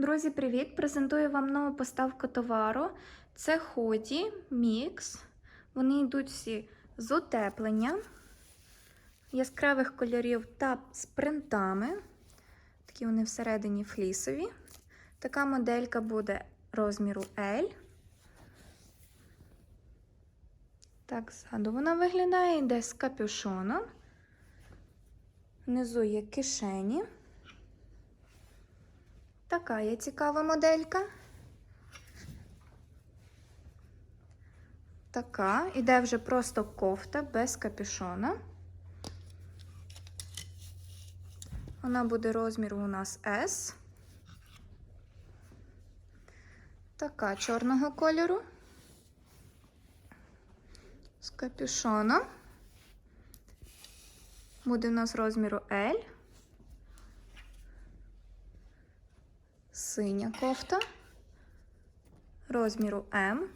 Друзі, привіт! Презентую вам нову поставку товару. Це ході, мікс. Вони йдуть всі з утепленням, яскравих кольорів та з принтами. Такі вони всередині флісові. Така моделька буде розміру L. Так, ззаду вона виглядає, йде з капюшоном. Внизу є кишені. Така є цікава моделька. Така. Іде вже просто кофта без капюшона. Вона буде розміру у нас S. Така чорного кольору. З капюшоном. Буде у нас розміру L. Синя кофта. Розміру М.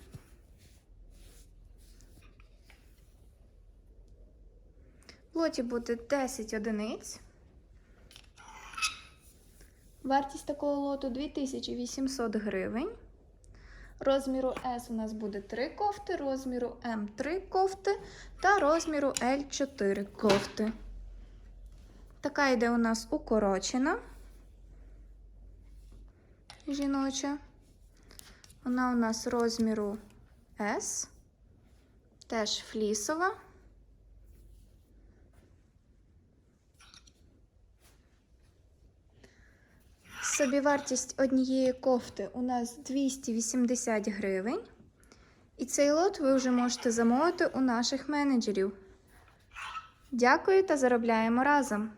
В лоті буде 10 одиниць. Вартість такого лоту 2800 гривень. Розміру S у нас буде 3 кофти, розміру М 3 кофти та розміру L 4 кофти. Така йде у нас укорочена жіноча. Вона у нас розміру S, теж флісова. Собівартість однієї кофти у нас 280 гривень. І цей лот ви вже можете замовити у наших менеджерів. Дякую та заробляємо разом!